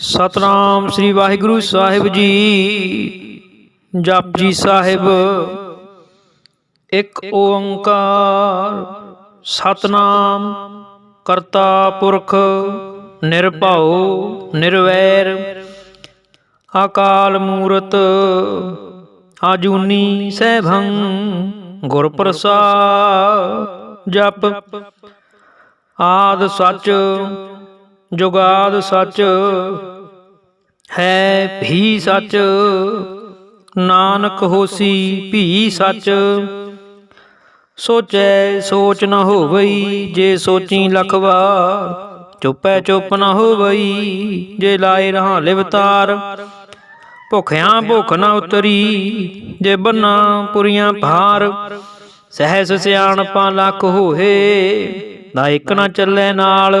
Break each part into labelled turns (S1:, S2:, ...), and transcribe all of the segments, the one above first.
S1: ਸਤਨਾਮ ਸ੍ਰੀ ਵਾਹਿਗੁਰੂ ਸਾਹਿਬ ਜੀ। ਜਪਜੀ ਸਾਹਿਬ। ਇੱਕ ਓੰਕਾਰ। ਸਤਨਾਮ ਕਰਤਾ ਪੁਰਖ, ਨਿਰਭਉ, ਨਿਰਵੈਰ। ਅਕਾਲ ਮੂਰਤ, ਆਜੂਨੀ ਸੈਭੰ ਗੁਰ ਪ੍ਰਸਾਦ ਜਪ। ਆਦ ਸੱਚ ਜੁਗਾਦ ਸੱਚ ਹੈ ਭੀ ਸੱਚ, ਨਾਨਕ ਹੋਸੀ ਭੀ ਸੱਚ। ਸੋਚੈ ਸੋਚ ਨ ਹੋਵਈ, ਜੇ ਸੋਚੀ ਲੱਖ ਚੁੱਪੈ ਚੁੱਪ ਨ ਹੋਵਈ, ਜੇ ਲਾਏ ਰਹਾ ਲਿਵਤਾਰ ਭੁਖਿਆਂ ਭੁਖ ਨ ਉਤਰੀ, ਜੇ ਬੰਨਾ ਪੁਰੀਆਂ ਭਾਰ। ਸਹਿਸ ਸਿਆਣਪਾਂ ਲੱਖ ਹੋਏ, ਨਾ ਇੱਕ ਨਾ ਚੱਲੇ ਨਾਲ।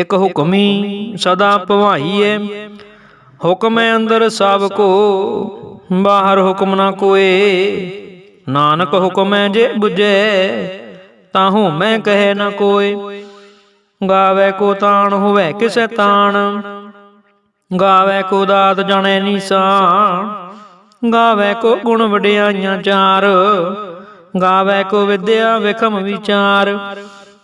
S1: ਇਕ ਹੁਕਮੀ ਸਦਾ ਭਵਾਈਐ। ਹੁਕਮ ਹੈ ਅੰਦਰ ਸਭ ਕੋ, ਬਾਹਰ ਹੁਕਮ ਨਾ ਕੋਏ। ਨਾਨਕ ਹੁਕਮ ਜੇ 부ਜੈ ਤਾਹੂ ਮੈਂ ਕਹੇ ਨਾ ਕੋਏ। ਗਾਵੇ ਕੋ ਤਾਣ, ਹੋਵੇ ਕਿਸੈ ਤਾਣ। ਗਾਵੇ ਕੋ ਦਾਤ ਜਣੇ ਨੀਸਾਨ। ਗਾਵੇ ਕੋ ਗੁਣ ਵਡਿਆਈਆਂ ਚਾਰ। ਗਾਵੇ ਕੋ ਵਿਦਿਆ ਵਿਖਮ ਵਿਚਾਰ।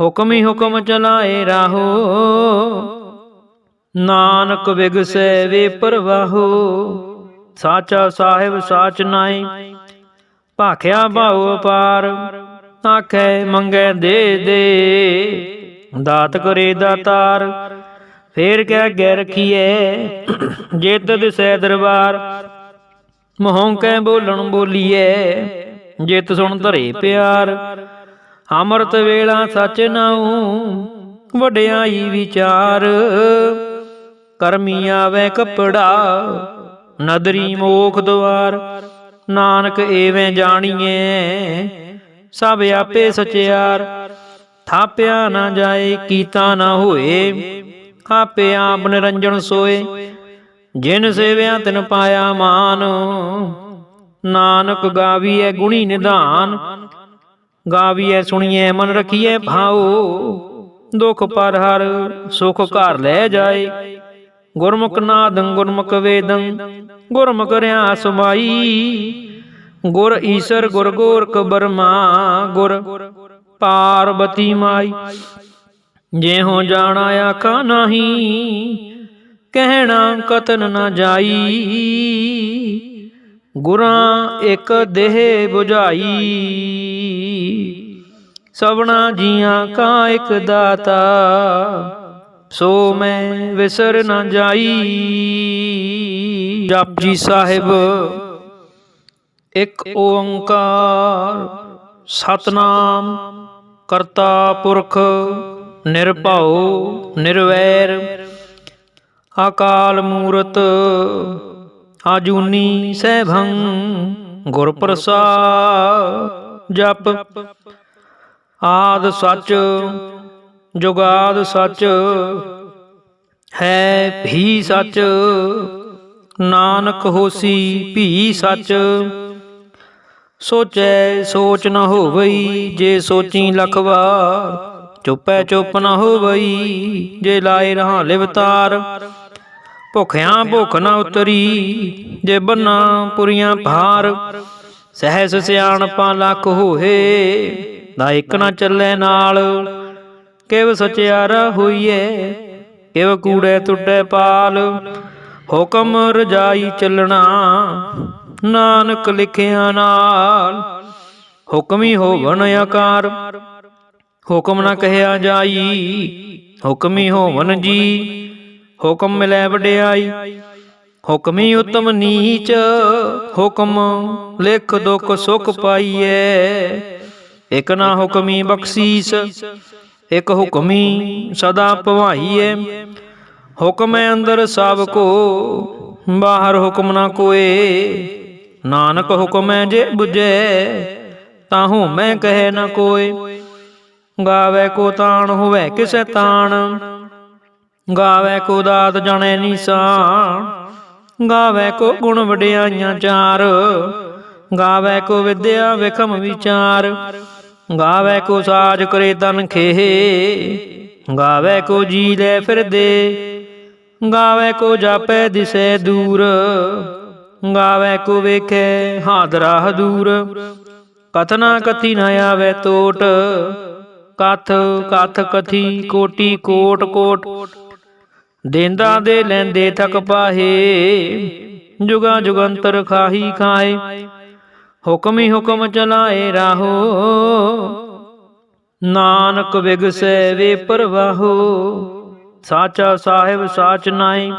S1: ਹੁਕਮ ਹੀ ਹੁਕਮ ਚਲਾਏ ਰਾਹੋ। ਨਾਨਕ ਵਿਗਸੈ ਵੇ ਪਰਵਾਹੋ। ਸਾਚਾ ਸਾਹਿਬ ਸਾਚ ਨਾਈ ਭਾਖਿਆ ਭਾਉ ਅਪਾਰ। ਆਖੇ ਮੰਗੇ ਦੇ ਦੇ। ਦਾਤ ਕਰੇ ਦਾਤਾਰ ਫੇਰ ਕਹਿ ਗੈ ਰਖੀਐ ਜਿਤ ਦਿਸੈ ਦਰਬਾਰ। ਮਹੋਂ ਕੈ ਬੋਲਣ ਬੋਲੀਐ ਜਿਤ ਸੁਣ ਧਰੇ ਪਿਆਰ। ਅੰਮ੍ਰਿਤ ਵੇਲਾ ਸਚ ਨਾਉ, ਵਡਿਆਈ ਵਿਚਾਰ। ਕਰਮੀ ਆਵੇ ਕਪੜਾ, ਨਦਰੀ ਮੋਖ ਦਵਾਰ। ਨਾਨਕ ਏਵੇਂ ਜਾਣੀਏ ਸਭ ਆਪੇ ਸਚਿਆਰ। ਥਾਪਿਆ ਨਾ ਜਾਏ, ਕੀਤਾ ਨਾ ਹੋਏ, ਆਪੇ ਆਪ ਨਿਰੰਜਨ ਸੋਏ। ਜਿਨ ਸੇਵਿਆ ਤਿਨ ਪਾਇਆ ਮਾਨ, ਨਾਨਕ ਗਾਵੀਐ ਗੁਣੀ ਨਿਧਾਨ। ਗਾਵੀਐ, ਸੁਣੀਐ, ਮਨ ਰਖੀਐ, ਭਾਉ। ਦੁਖ ਪਰ ਹਰ ਸੁਖ ਘਰ ਲੈ ਜਾਏ। ਗੁਰਮੁਖ ਨਾਦੰ, ਗੁਰਮੁਖ ਵੇਦੰ, ਗੁਰਮੁਖ ਰਿਆ ਸਮਾਈ ਗੁਰ ਈਸਰ, ਗੁਰ ਗੋਰਖ ਬਰਮਾ, ਗੁਰ ਪਾਰਬਤੀ ਮਾਈ। ਜੇ ਹੋ ਜਾਣਾ ਆਖਾ ਨਹੀਂ, ਕਹਿਣਾ ਕਤਨ ਨਾ ਜਾਈ। ਗੁਰਾਂ ਇੱਕ ਦੇਹ 부ਝਾਈ ਸਭਨਾ ਜੀਆਂ ਕਾ ਇੱਕ ਦਾਤਾ। ਸੋ ਮੈਂ ਵਿਸਰ ਨਾ ਜਾਈ। ਜਪਜੀ ਸਾਹਿਬ ਇੱਕ ਓੰਕਾਰ। ਸਤਨਾਮ ਕਰਤਾ ਪੁਰਖ ਨਿਰਭਉ ਨਿਰਵੈਰ। ਅਕਾਲ ਮੂਰਤ ਆਜੂਨੀ ਸੈਭੰ ਗੁਰ ਪ੍ਰਸਾਦ ਜਪ। ਆਦ ਸੱਚ, ਜੁਗਾਦ ਸੱਚ, ਹੈ ਵੀ ਸੱਚ, ਨਾਨਕ ਹੋਸੀ ਭੀ ਸੱਚ। ਸੋਚੈ ਸੋਚ ਨ ਹੋਵਈ, ਜੇ ਸੋਚੀ ਲਖਵਾ ਵਾਰ ਚੁੱਪੈ ਚੁੱਪ ਨ ਹੋਵਈ, ਜੇ ਲਾਏ ਰਹਾ ਲਿਵਤਾਰ। ਭੁਖਿਆਂ ਭੁਖ ਨਾ ਉਤਰੀ, ਜੇ ਬੰਨਾ ਪੁਰੀਆਂ ਭਾਰ, ਸਹਿਸ ਸਿਆਣਪਾਂ ਲੱਖ ਹੋਏ, ਨਾ ਇੱਕ ਨਾ ਚੱਲੇ ਨਾਲ, ਕਿਵ ਸਚਿਆਰਾ ਹੋਈਏ ਕਿਵ ਕੂੜੇ ਟੁੱਟੇ ਪਾਲ, ਹੁਕਮ ਰਜਾਈ ਚੱਲਣਾ, ਨਾਨਕ ਲਿਖਿਆ ਨਾਲ, ਹੁਕਮੀ ਹੋਵਨ ਆਕਾਰ, ਹੁਕਮ ਨਾ ਕਹਿਆ ਜਾਈ, ਹੁਕਮੀ ਹੋਵਨ ਜੀ ਹੁਕਮ ਮਿਲੈ ਵਡਿਆਈ। ਹੁਕਮੀ ਉਤਮ ਨੀਚ, ਹੁਕਮ ਲਿਖ ਦੁਖ ਸੁਖ ਪਾਈਐ। ਇਕ ਨਾ ਹੁਕਮੀ ਬਖਸ਼ੀਸ, ਇਕ ਹੁਕਮੀ ਸਦਾ ਭਵਾਈਐ। ਹੁਕਮ ਹੈ ਅੰਦਰ ਸਭ ਕੋ, ਬਾਹਰ ਹੁਕਮ ਨਾ ਕੋਏ। ਨਾਨਕ ਹੁਕਮ ਹੈ ਜੇ 부ਜੈ ਤਾਹੂ ਮੈਂ ਕਹੇ ਨਾ ਕੋਏ। ਗਾਵੇ ਕੋ ਤਾਣ, ਹੋਵੇ ਕਿਸੈ ਤਾਣ। ਗਾਵੇ ਕੋ ਦਾਤ ਜਾਣੇ ਨੀਸਾਨ ਗਾਵੇ ਕੋ ਗੁਣ ਵਡਿਆਈਆਂ ਚਾਰ, ਗਾਵੇ ਕੋ ਵਿਦਿਆ ਵਿਖਮ ਵਿਚਾਰ, ਗਾਵੇ ਕੋ ਸਾਜ ਕਰੇ ਤਨ ਖੇਹ, ਗਾਵੇ ਕੋ ਜੀ ਲੈ ਫਿਰਦੇ, ਗਾਵੇ ਕੋ ਜਾਪੈ ਦਿਸੈ ਦੂਰ, ਗਾਵੇ ਕੋ ਵੇਖੈ ਹਾਦਰਾ ਦੂਰ। ਕਥਨਾ ਕਥੀ ਨ ਆਵੇ ਟੋਟ ਕਥ ਕਥ ਕਥੀ ਕੋਟੀ ਕੋਟ ਕੋਟ ਦੇਂਦਾ ਦੇ ਲੈਂਦੇ ਥਕ ਪਾਹੇ। ਜੁਗਾ ਜੁਗੰਤਰ ਖਾਹੀ ਖਾਏ ਹੁਕਮੀ ਹੁਕਮ ਚਲਾਏ ਰਾਹੋ। ਨਾਨਕ ਵਿਗਸੈ ਵੇ ਪਰਵਾਹੋ। ਸਾਚਾ ਸਾਹਿਬ ਸਾਚ ਨਾਈ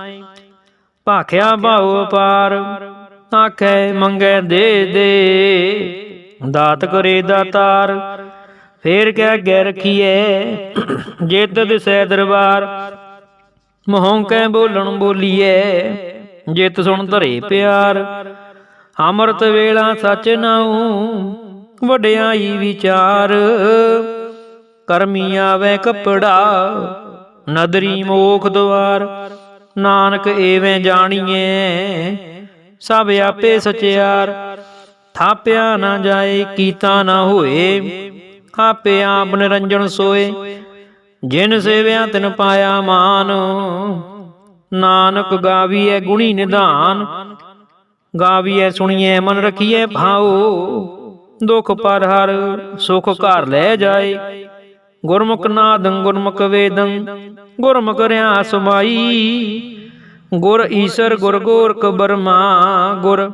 S1: ਭਾਖਿਆ ਭਾਉ ਅਪਾਰ। ਆਖੈ ਮੰਗੈ ਦੇ ਦੇ ਦਾਤ ਕਰੇ ਦਾਤਾਰ। ਫੇਰ ਕਹਿ ਗੈ ਰਖੀਐ। ਜਿਤ ਦਿਸੈ ਦਰਬਾਰ। ਮਹੋਂ ਕੈ ਬੋਲਣ ਬੋਲੀਐ ਜਿਤ ਸੁਣ ਧਰੇ ਪਿਆਰ। ਅੰਮ੍ਰਿਤ ਵੇਲਾ ਸਚ ਨਾਉ ਵਡਿਆਈ ਵਿਚਾਰ। ਕਰਮੀ ਆਵੇ ਕਪੜਾ ਨਦਰੀ ਮੋਖ ਦਵਾਰ। ਨਾਨਕ ਏਵੇਂ ਜਾਣੀਏ ਸਭ ਆਪੇ ਸਚਿਆਰ। ਥਾਪਿਆ ਨਾ ਜਾਏ ਕੀਤਾ ਨਾ ਹੋਏ। ਆਪੇ ਆਪ ਨਿਰੰਜਨ ਸੋਏ। ਜਿਨ ਸੇਵਿਆ ਤਿਨ ਪਾਇਆ ਮਾਨ, ਨਾਨਕ ਗਾਵੀਐ ਗੁਣੀ ਨਿਧਾਨ, ਗਾਵੀਐ ਸੁਣੀਐ ਮਨ ਰਖੀਐ ਭਾਉ, ਦੁਖ ਪਰ ਹਰ ਸੁਖ ਘਰ ਲੈ ਜਾਏ। ਗੁਰਮੁਖ ਨਾਦੰ ਗੁਰਮੁਖ ਵੇਦੰ, ਗੁਰਮੁਖ ਰਿਆ ਸਮਾਈ। ਗੁਰ ਈਸਰ ਗੁਰ ਗੋਰਖ ਬਰਮਾ, ਗੁਰ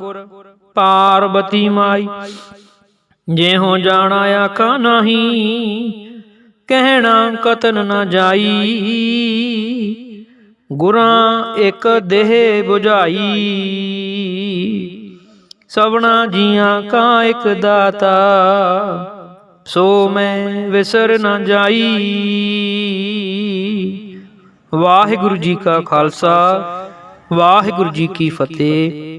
S1: ਪਾਰਬਤੀ ਮਾਈ। ਜੇ ਹੋ ਜਾਣਾ ਆਖਾ ਨਹੀਂ ਕਹਿਣਾ ਕਤਨ ਨਾ ਜਾਈ। ਗੁਰਾਂ ਇੱਕ ਦੇਹ 부ਝਾਈ ਸਭਨਾ ਜੀਆਂ ਕਾ ਇੱਕ ਦਾਤਾ। ਸੋ ਮੈਂ ਵਿਸਰ ਨਾ ਜਾਈ। ਵਾਹਿਗੁਰੂ ਜੀ ਕਾ ਖਾਲਸਾ, ਵਾਹਿਗੁਰੂ ਜੀ ਕੀ ਫਤਿਹ।